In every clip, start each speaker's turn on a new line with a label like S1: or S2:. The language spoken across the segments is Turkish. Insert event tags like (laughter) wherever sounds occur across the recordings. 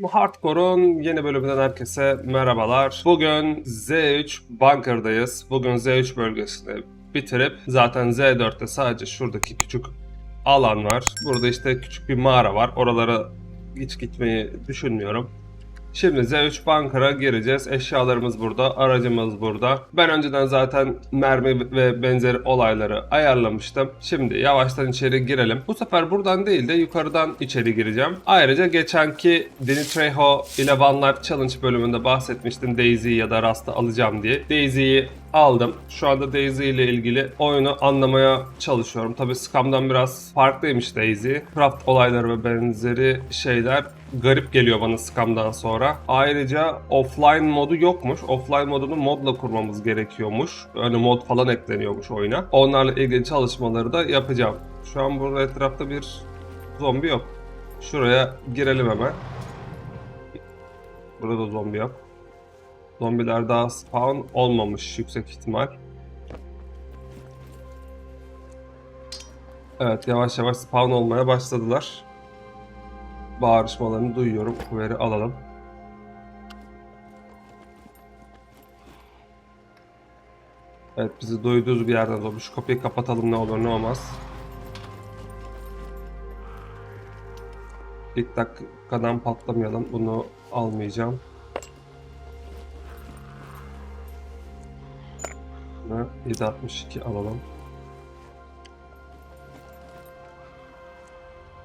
S1: Hardcore'un yeni bölümünden herkese merhabalar. Bugün Z3 Bunker'dayız. Bugün Z3 bölgesini bitirip zaten Z4'te sadece şuradaki küçük alan var. Burada işte küçük bir mağara var. Oralara hiç gitmeyi düşünmüyorum. Şimdi Z3 Bunker'a gireceğiz. Eşyalarımız burada, aracımız burada. Ben önceden zaten mermi ve benzeri olayları ayarlamıştım. Şimdi yavaştan içeri girelim. Bu sefer buradan değil de yukarıdan içeri gireceğim. Ayrıca geçenki Danny Trejo ile Vanlar Challenge bölümünde bahsetmiştim Daisy'yi ya da Rust'ı alacağım diye. Daisy'yi aldım. Şu anda Daisy ile ilgili oyunu anlamaya çalışıyorum. Tabi Scum'dan biraz farklıymış Daisy. Craft olayları ve benzeri şeyler garip geliyor bana Scum'dan sonra. Ayrıca offline modu yokmuş. Offline modunu modla kurmamız gerekiyormuş. Yani mod falan ekleniyormuş oyuna. Onlarla ilgili çalışmaları da yapacağım. Şu an burada etrafta bir zombi yok. Şuraya girelim hemen. Burada da zombi yok. Zombiler daha spawn olmamış yüksek ihtimal. Evet yavaş yavaş spawn olmaya başladılar. Bağırışmalarını duyuyorum. Kuvveri alalım. Evet bizi duyduğunuz bir yerden zombi. Şu kapıyı kapatalım ne olur ne olmaz. İlk dakikadan patlamayalım. Bunu almayacağım. Ve 762 alalım.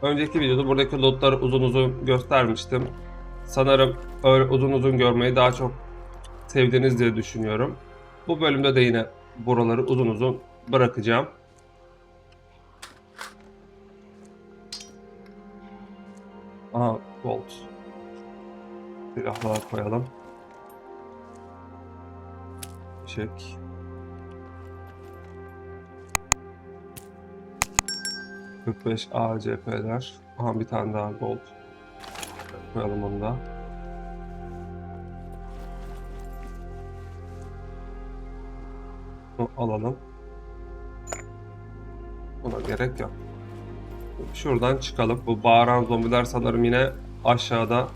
S1: Önceki videoda buradaki lootları uzun uzun göstermiştim. Sanırım öyle uzun uzun görmeyi daha çok sevdiniz diye düşünüyorum. Bu bölümde de yine buraları uzun uzun bırakacağım. Aha gold. Silahlar koyalım. Çek. ...45 ACP'ler. Aha bir tane daha gold. Koyalım onu da. Alalım. Buna gerek yok. Şuradan çıkalım. Bu bağıran zombiler sanırım yine aşağıda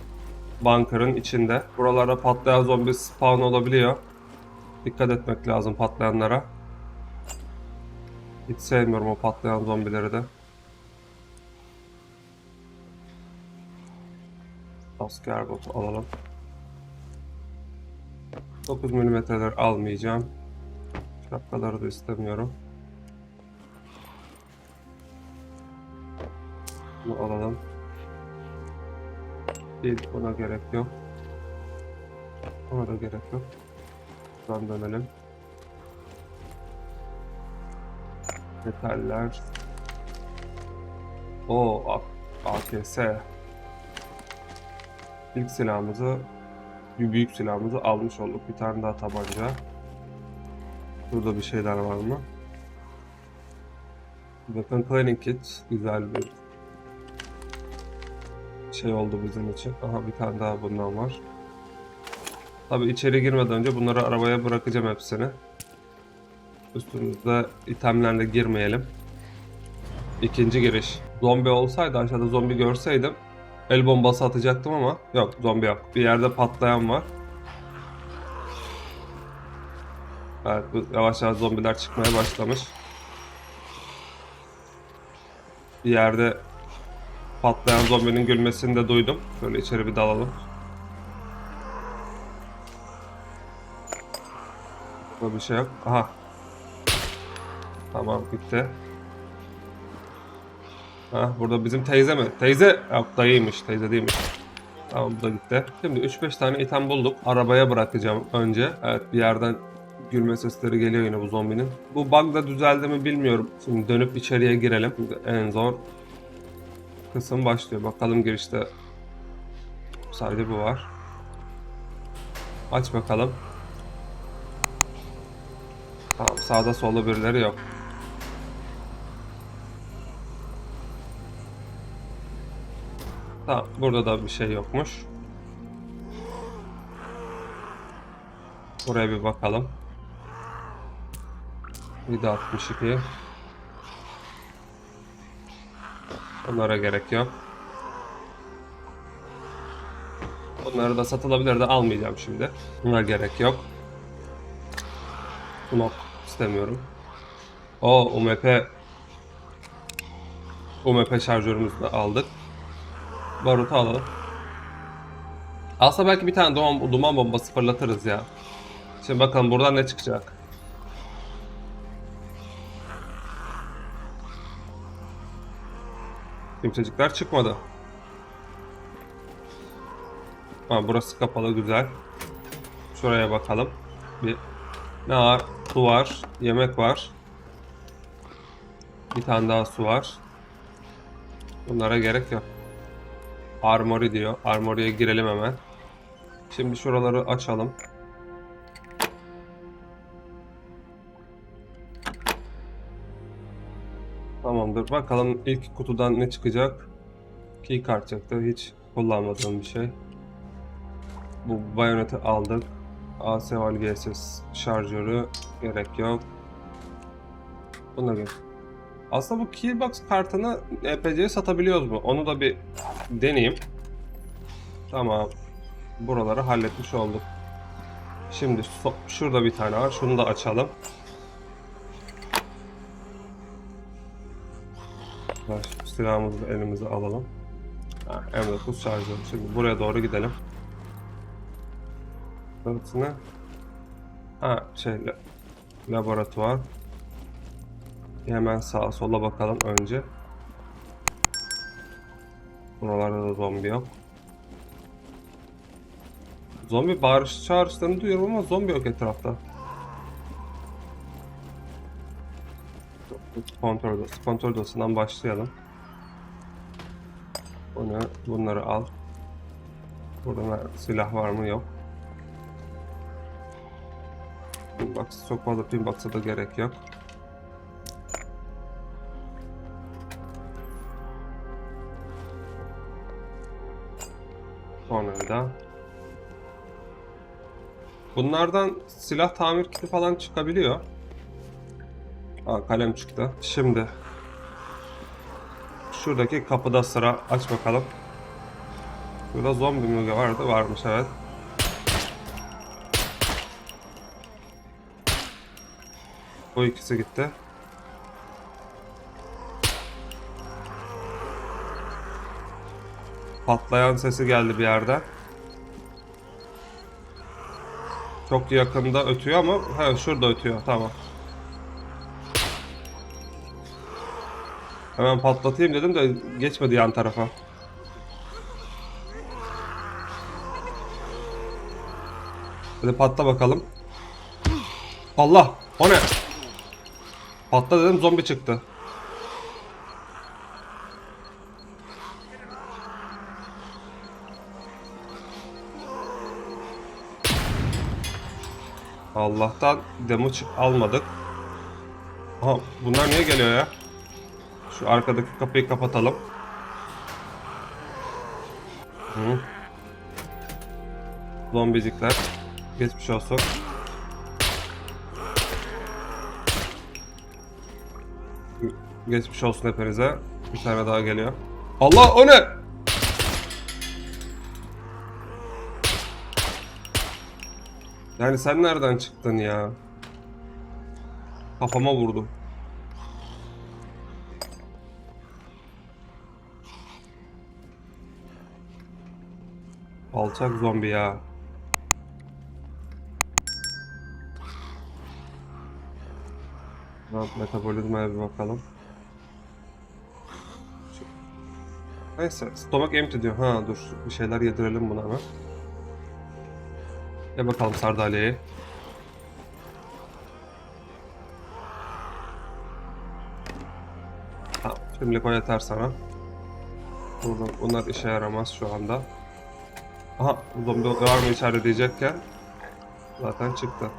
S1: bunker'ın içinde. Buralarda patlayan zombi spawn olabiliyor. Dikkat etmek lazım patlayanlara. Hiç sevmiyorum o patlayan zombileri de. Asker botu alalım. 9 milimetreler almayacağım. Şapkaları da istemiyorum. Bunu alalım. Değil, buna gerek yok. Ona da gerek yok. Buradan dönelim. Metaller. O AKS. İlk silahımızı büyük silahımızı almış olduk. Bir tane daha tabanca. Burada bir şeyler var mı? Weapon Cleaning Kit güzel bir şey oldu bizim için. Aha bir tane daha bundan var. Tabi içeri girmeden önce bunları arabaya bırakacağım hepsini. Üstümüzde itemlerle girmeyelim. İkinci giriş. Zombi olsaydı aşağıda zombi görseydim el bombası atacaktım ama yok zombi yok. Bir yerde patlayan var. Evet yavaş yavaş zombiler çıkmaya başlamış. Bir yerde patlayan zombinin gülmesini de duydum. Şöyle içeri bir dalalım. Burada bir şey yok. Aha. Tamam bitti. Ha burada bizim teyze mi? Teyze yok dayıymış. Teyze değilmiş. Tamam bu da gitti. Şimdi 3-5 tane item bulduk. Arabaya bırakacağım önce. Evet bir yerden gülme sesleri geliyor yine bu zombinin. Bu bug da düzeldi mi bilmiyorum. Şimdi dönüp içeriye girelim. Şimdi en zor kısım başlıyor. Bakalım girişte sadece bu var. Aç bakalım. Tamam sağda solda birileri yok. Tamam burada da bir şey yokmuş. Buraya bir bakalım. 762 Onlara gerek yok. Bunları da satılabilir de almayacağım şimdi. Buna gerek yok. Nok istemiyorum. O UMP UMP şarjörümüzü de aldık. Barutu alalım. Aslında belki bir tane duman, duman bombası fırlatırız ya. Şimdi bakalım buradan ne çıkacak. Kimsecikler çıkmadı. Ha, burası kapalı güzel. Şuraya bakalım. Bir ne var? Su var, yemek var. Bir tane daha su var. Bunlara gerek yok. Armory diyor. Armory'e girelim hemen. Şimdi şuraları açalım. Tamamdır. Bakalım ilk kutudan ne çıkacak. Keycard çıktı. Hiç kullanmadığım bir şey. Bu bayoneti aldık. AC Val VSS şarjörü gerek yok. Buna gerek. Aslında bu Keybox kartını EPC'ye satabiliyoruz mu? Onu da bir deneyeyim. Tamam. Buraları halletmiş olduk. Şimdi so- şurada bir tane var. Şunu da açalım. Silahımızı elimize alalım. Ha, M9 şarjör. Şimdi buraya doğru gidelim. Ne? Ha şey la- laboratuvar. Hemen sağa sola bakalım önce. Buralarda da zombi yok. Zombi bağırış çağrışlarını duyuyorum ama zombi yok etrafta. Kontrol odası. Kontrol odasından başlayalım. Bunu, bunları al. Burada silah var mı? Yok. Pinbox, çok fazla pinbox'a da gerek yok. Bunlardan silah tamir kiti falan çıkabiliyor. Aa, kalem çıktı. Şimdi şuradaki kapıda sıra aç bakalım. Burada zombi mi vardı? Varmış evet. Bu ikisi gitti. Patlayan sesi geldi bir yerden. Çok yakında ötüyor ama ha şurada ötüyor tamam. Hemen patlatayım dedim de geçmedi yan tarafa. Hadi patla bakalım. Allah! O ne? Patla dedim zombi çıktı. Allah'tan damage almadık. Aha bunlar niye geliyor ya? Şu arkadaki kapıyı kapatalım. Hı. Zombicikler. Geçmiş olsun. Geçmiş olsun hepinize. Bir tane daha geliyor. Allah o ne? Yani sen nereden çıktın ya? Kafama vurdu. Alçak zombi ya. Metabolizmaya bir bakalım. Neyse, stomach empty diyor. Ha dur, bir şeyler yedirelim buna hemen. Ya bakalım sardalyeyi. Tamam, şimdilik o yeter sana. Burada, bunlar işe yaramaz şu anda. Aha, zombi var mı içeride diyecekken zaten çıktı.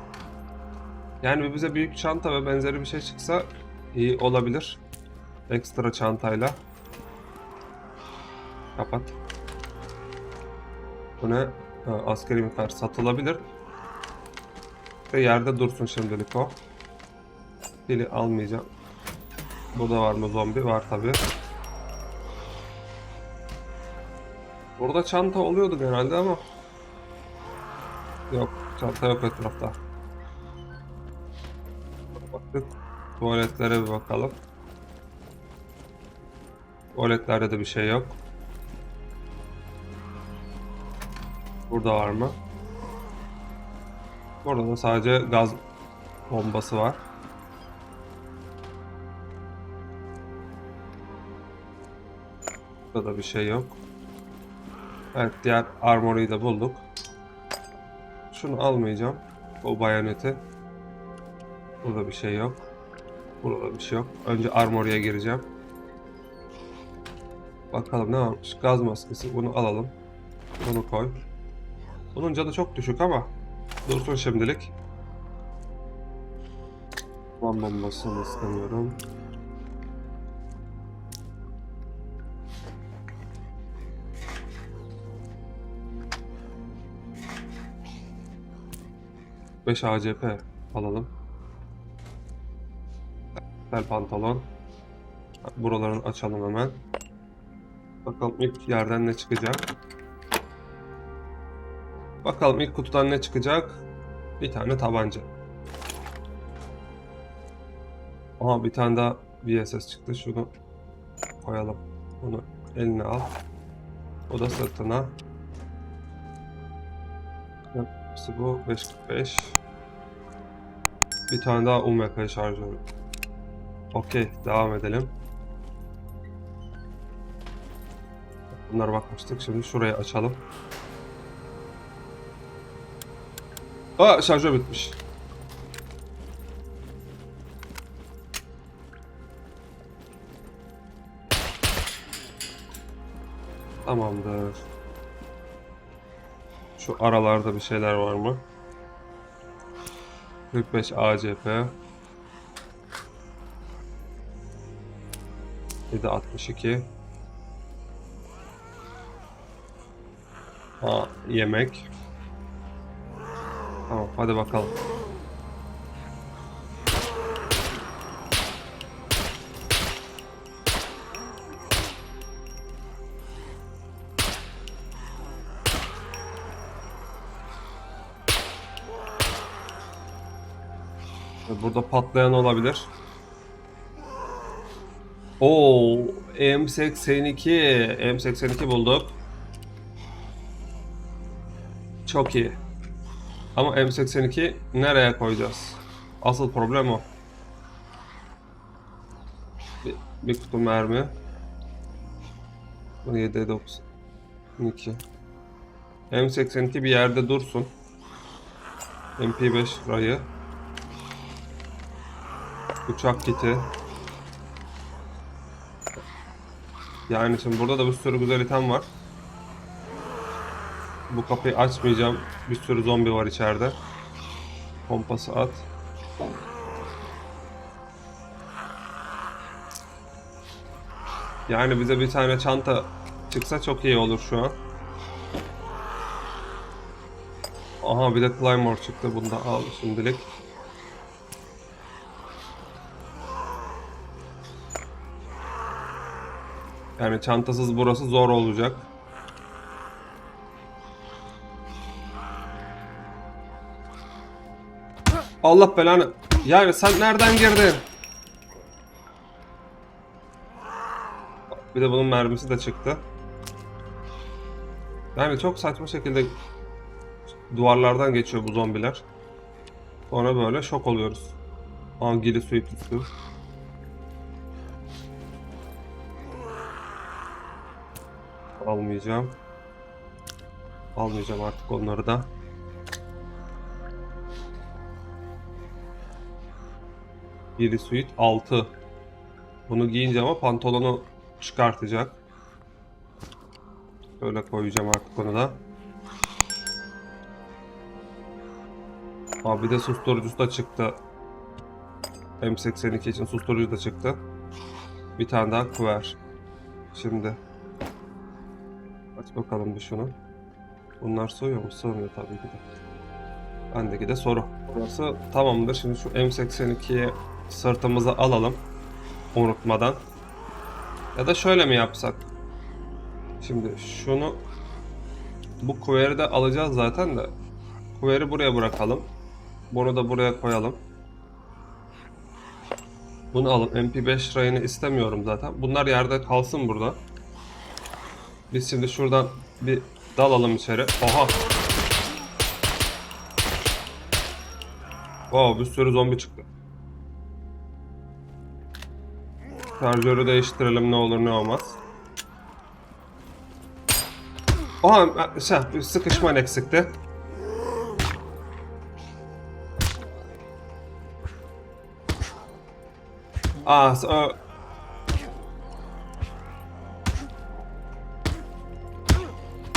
S1: Yani bize büyük çanta ve benzeri bir şey çıksa iyi olabilir. Ekstra çantayla. Kapat. Bu ne? Ha, askeri miktar satılabilir. Ve yerde dursun şimdilik o. Dili almayacağım. Burada var mı zombi? Var tabi. Burada çanta oluyordu genelde ama. Yok, çanta yok etrafta. Baktık. Tuvaletlere bir bakalım. Tuvaletlerde de bir şey yok. Burada var mı? Burada da sadece gaz bombası var. Burada da bir şey yok. Evet diğer armory'yi de bulduk. Şunu almayacağım. O bayoneti. Burada bir şey yok. Burada bir şey yok. Önce armory'e gireceğim. Bakalım ne varmış. Gaz maskesi. Bunu alalım. Bunu koy. Bunun canı çok düşük ama dursun şimdilik. Van bombasını istemiyorum. Beş ACP alalım. Bel pantolon. Buralarını açalım hemen. Bakalım ilk yerden ne çıkacak. Bakalım ilk kutudan ne çıkacak. Bir tane tabanca. Aha bir tane daha VSS çıktı. Şunu koyalım. Bunu eline al. O da sırtına. Hepsi bu 545. Bir tane daha UMP şarjörü. Okey, devam edelim. Bunlara bakmıştık. Şimdi şurayı açalım. Aa şarjör bitmiş. Tamamdır. Şu aralarda bir şeyler var mı? 45 ACP 762 Aa, yemek hadi bakalım. Burada patlayan olabilir. Oo, M82, M82 bulduk. Çok iyi. Ama M82 nereye koyacağız? Asıl problem o. Bir, bir kutu mermi. 7 92. M82 bir yerde dursun. MP5 rayı. Uçak kiti. Yani şimdi burada da bir sürü güzel item var. Bu kapıyı açmayacağım. Bir sürü zombi var içeride. Pompası at. Yani bize bir tane çanta çıksa çok iyi olur şu an. Aha bir de Claymore çıktı. Bunu da al şimdilik. Yani çantasız burası zor olacak. Allah belanı. Yani sen nereden girdin? Bir de bunun mermisi de çıktı. Yani çok saçma şekilde duvarlardan geçiyor bu zombiler. Sonra böyle şok oluyoruz. Suyu tuttu. Almayacağım. Almayacağım artık onları da. Giri suit 6. Bunu giyince ama pantolonu çıkartacak. Böyle koyacağım artık onu da. Abi bir de susturucusu da çıktı. M82 için susturucu da çıktı. Bir tane daha kuver. Şimdi. Aç bakalım bir şunu. Bunlar sığıyor mu? Sığmıyor tabii ki de. Bendeki de soru. Burası tamamdır. Şimdi şu M82'yi sırtımıza alalım. Unutmadan. Ya da şöyle mi yapsak? Şimdi şunu Bu kuveri de alacağız zaten de. Kuveri buraya bırakalım. Bunu da buraya koyalım. Bunu alın. MP5 rayını istemiyorum zaten. Bunlar yerde kalsın burada. Biz şimdi şuradan bir dalalım içeri. Oha. Wow bir sürü zombi çıktı. Şarjörü değiştirelim ne olur ne olmaz. Oha şey, sıkışman eksikti. Aa, s- ö-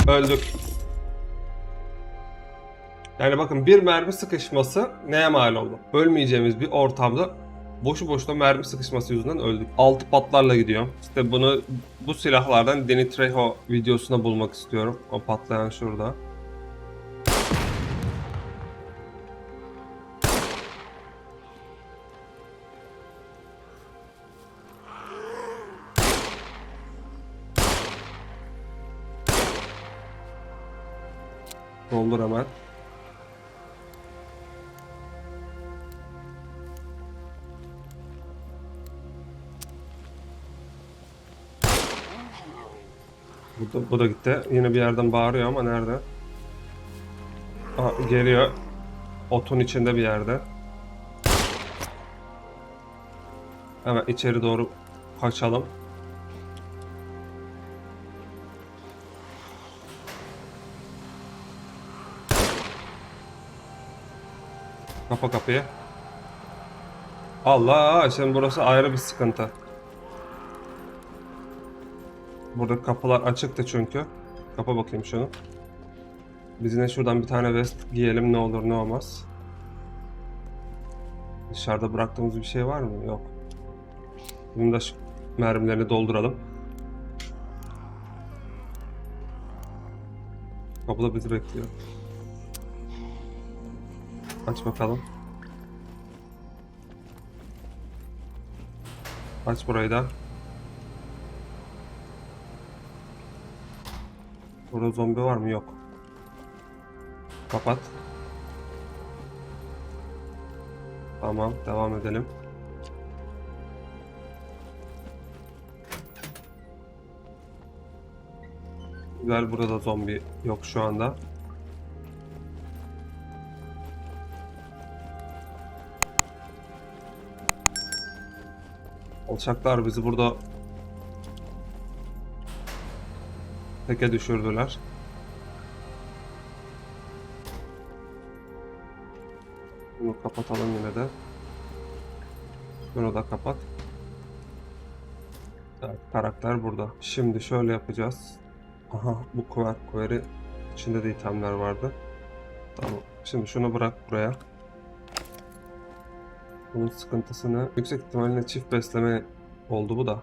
S1: Öldük. Yani bakın bir mermi sıkışması neye mal oldu? Ölmeyeceğimiz bir ortamda boşu boşuna mermi sıkışması yüzünden öldük. Altı patlarla gidiyor. İşte bunu bu silahlardan Danny Trejo videosuna bulmak istiyorum. O patlayan şurada. Doldur hemen. Da, bu da gitti. Yine bir yerden bağırıyor ama nerede? Aa, geliyor. Otun içinde bir yerde. Hemen içeri doğru kaçalım. Kapa kapıyı. Allah, şimdi burası ayrı bir sıkıntı. Burada kapılar açıktı çünkü. Kapa bakayım şunu. Biz yine şuradan bir tane vest giyelim ne olur ne olmaz. Dışarıda bıraktığımız bir şey var mı? Yok. Bunu da şu mermilerini dolduralım. Kapıda bizi bekliyor. Aç bakalım. Aç burayı da. Burada zombi var mı? Yok. Kapat. Tamam, devam edelim. Güzel, burada zombi yok şu anda. Alçaklar bizi burada teke düşürdüler. Bunu kapatalım yine de. Bunu da kapat. Evet, karakter burada. Şimdi şöyle yapacağız. Aha bu kuver, kuveri içinde de itemler vardı. Tamam. Şimdi şunu bırak buraya. Bunun sıkıntısını yüksek ihtimalle çift besleme oldu bu da.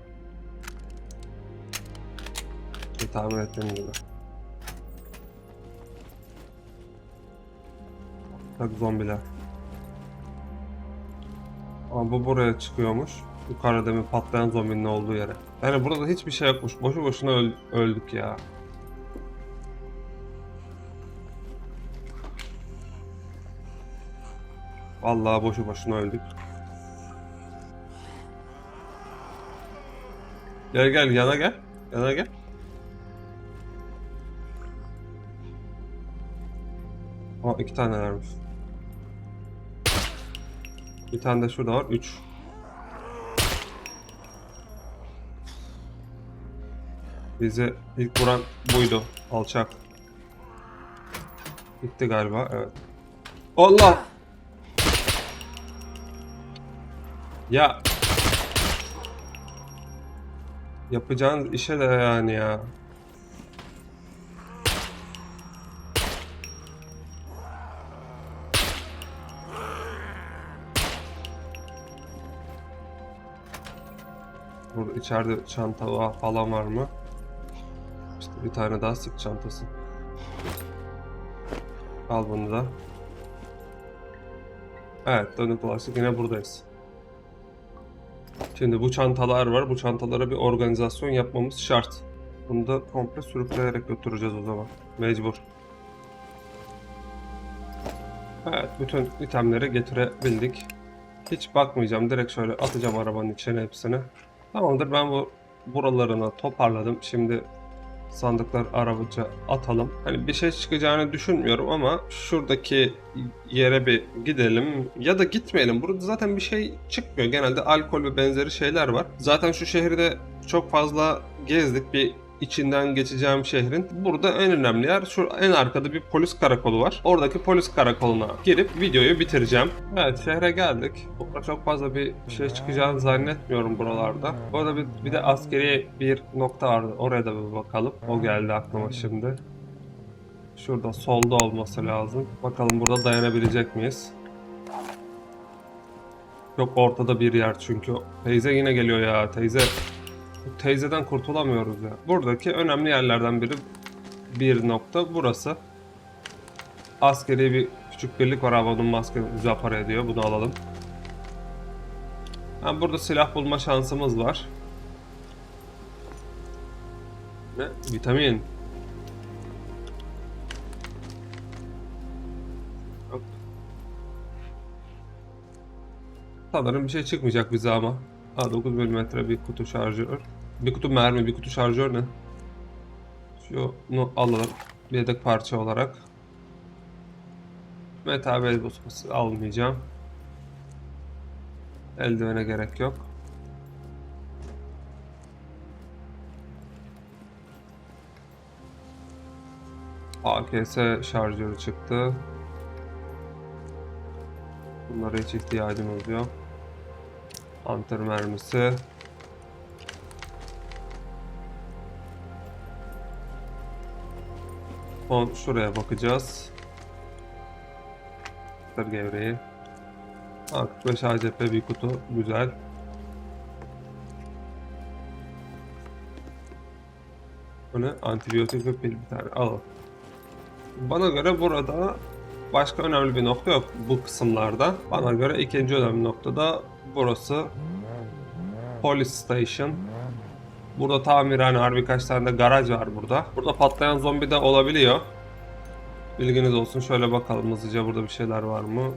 S1: Tahmin ettiğim gibi. Bak zombiler. Ama bu buraya çıkıyormuş. Yukarıda demin patlayan zombinin olduğu yere. Yani burada hiçbir şey yokmuş. Boşu boşuna öl- öldük ya. Vallahi boşu boşuna öldük. Gel gel yana gel. Yana gel. Aa iki tanelermiş. Bir tane de şurada var. Üç. Bizi ilk vuran buydu. Alçak. Gitti galiba. Evet. Allah! Ya. Yapacağınız işe de yani ya. Burada içeride çanta falan var mı? İşte bir tane daha sık çantası. Al bunu da. Evet dönüp dolaştık yine buradayız. Şimdi bu çantalar var. Bu çantalara bir organizasyon yapmamız şart. Bunu da komple sürükleyerek götüreceğiz o zaman. Mecbur. Evet, bütün itemleri getirebildik. Hiç bakmayacağım. Direkt şöyle atacağım arabanın içine hepsini. Tamamdır ben bu buralarını toparladım. Şimdi sandıklar arabaca atalım. Hani bir şey çıkacağını düşünmüyorum ama şuradaki yere bir gidelim ya da gitmeyelim. Burada zaten bir şey çıkmıyor. Genelde alkol ve benzeri şeyler var. Zaten şu şehirde çok fazla gezdik. Bir içinden geçeceğim şehrin. Burada en önemli yer şu en arkada bir polis karakolu var. Oradaki polis karakoluna girip videoyu bitireceğim. Evet şehre geldik. Burada çok fazla bir şey çıkacağını zannetmiyorum buralarda. Bu arada bir, bir de askeri bir nokta vardı. Oraya da bir bakalım. O geldi aklıma şimdi. Şurada solda olması lazım. Bakalım burada dayanabilecek miyiz? Yok ortada bir yer çünkü. Teyze yine geliyor ya teyze. Bu teyzeden kurtulamıyoruz ya. Buradaki önemli yerlerden biri bir nokta burası. Askeri bir küçük birlik var onun maske güzel para ediyor. Bunu alalım. Ha, burada silah bulma şansımız var. Ne? Vitamin. Sanırım bir şey çıkmayacak bize ama. Ha 9 mm bir kutu şarjör. Bir kutu mermi, bir kutu şarjör ne? Şunu alalım. Bir yedek parça olarak. Metal bel almayacağım. Eldivene gerek yok. AKS şarjörü çıktı. Bunlara hiç ihtiyacımız yok. Hunter mermisi. Son şuraya bakacağız. Kır gevreği. Ha, 45 ACP bir kutu. Güzel. Bu ne? Antibiyotik ve pil bir tane. Al. Bana göre burada başka önemli bir nokta yok bu kısımlarda. Bana göre ikinci önemli nokta da burası. Police Station. Burada tamirhane var. Birkaç tane de garaj var burada. Burada patlayan zombi de olabiliyor. Bilginiz olsun. Şöyle bakalım hızlıca burada bir şeyler var mı?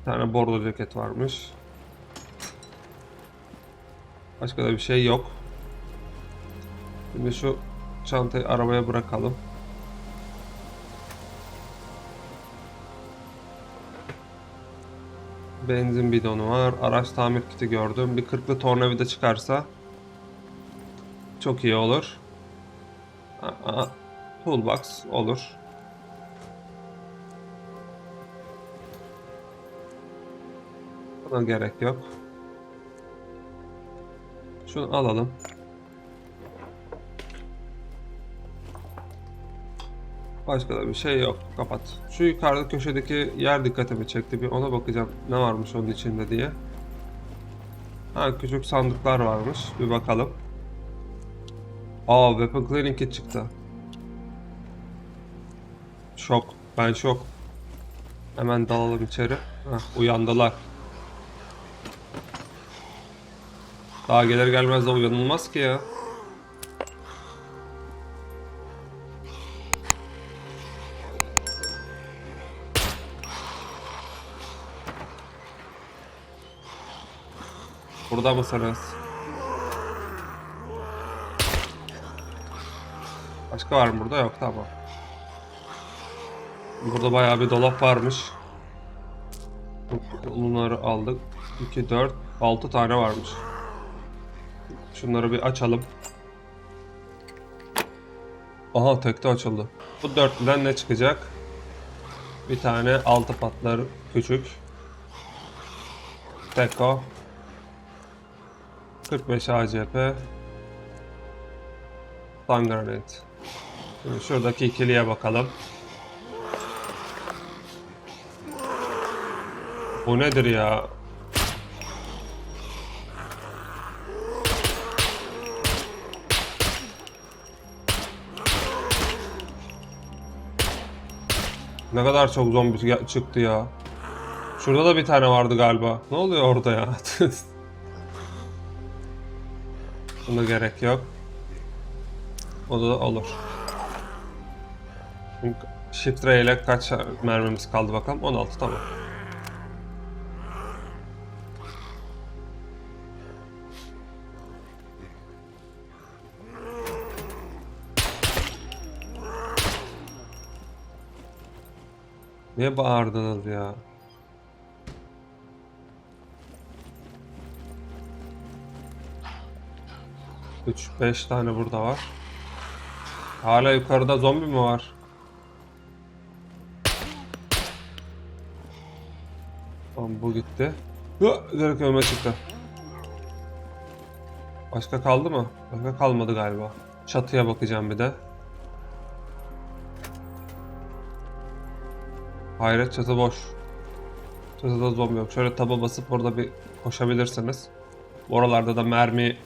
S1: Bir tane bordo ceket varmış. Başka da bir şey yok. Şimdi şu çantayı arabaya bırakalım. Benzin bidonu var. Araç tamir kiti gördüm. Bir kırklı tornavida çıkarsa çok iyi olur. Aa, toolbox olur. Buna gerek yok. Şunu alalım. Başka da bir şey yok. Kapat. Şu yukarıda köşedeki yer dikkatimi çekti. Bir ona bakacağım ne varmış onun içinde diye. Ha küçük sandıklar varmış. Bir bakalım. Aa Weapon Cleaning Kit çıktı. Şok. Ben şok. Hemen dalalım içeri. Heh, uyandılar. Daha gelir gelmez de uyanılmaz ki ya. Burada mısınız? Başka var mı burada? Yok tamam. Burada bayağı bir dolap varmış. Bunları aldık. 2, 4, 6 tane varmış. Şunları bir açalım. Aha tekte açıldı. Bu dörtlüden ne çıkacak? Bir tane altı patlar küçük. Teko. 45 ACP. Granate. Şimdi şuradaki ikiliye bakalım. Bu nedir ya? Ne kadar çok zombi çıktı ya. Şurada da bir tane vardı galiba. Ne oluyor orada ya? (laughs) Buna gerek yok. O da olur. Çünkü Shift ile kaç mermimiz kaldı bakalım? 16 tamam. Niye bağırdınız ya? Üç, beş tane burada var. Hala yukarıda zombi mi var? Tamam bu gitti. Hı, direkt önüme çıktı. Başka kaldı mı? Başka kalmadı galiba. Çatıya bakacağım bir de. Hayret çatı boş. Çatıda zombi yok. Şöyle taba basıp orada bir koşabilirsiniz. Oralarda da mermi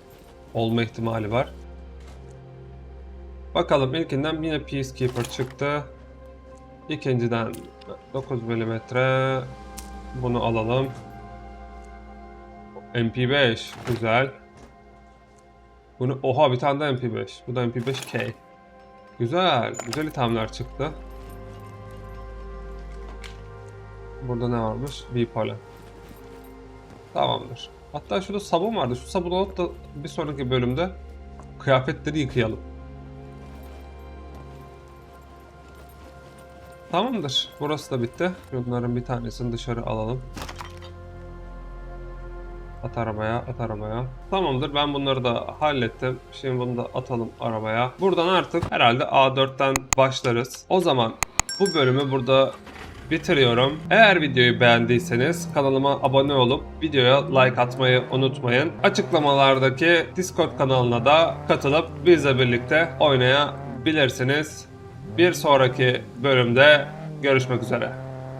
S1: olma ihtimali var. Bakalım ilkinden yine Peacekeeper çıktı. İkinciden 9 mm. Bunu alalım. MP5 güzel. Bunu oha bir tane de MP5. Bu da MP5K. Güzel, güzel ithamlar çıktı. Burada ne varmış? V-Polen. Tamamdır. Hatta şurada sabun vardı. Şu sabunu alıp da bir sonraki bölümde kıyafetleri yıkayalım. Tamamdır. Burası da bitti. Bunların bir tanesini dışarı alalım. At arabaya, at arabaya. Tamamdır ben bunları da hallettim. Şimdi bunu da atalım arabaya. Buradan artık herhalde A4'ten başlarız. O zaman bu bölümü burada bitiriyorum. Eğer videoyu beğendiyseniz kanalıma abone olup videoya like atmayı unutmayın. Açıklamalardaki Discord kanalına da katılıp bizle birlikte oynayabilirsiniz. Bir sonraki bölümde görüşmek üzere.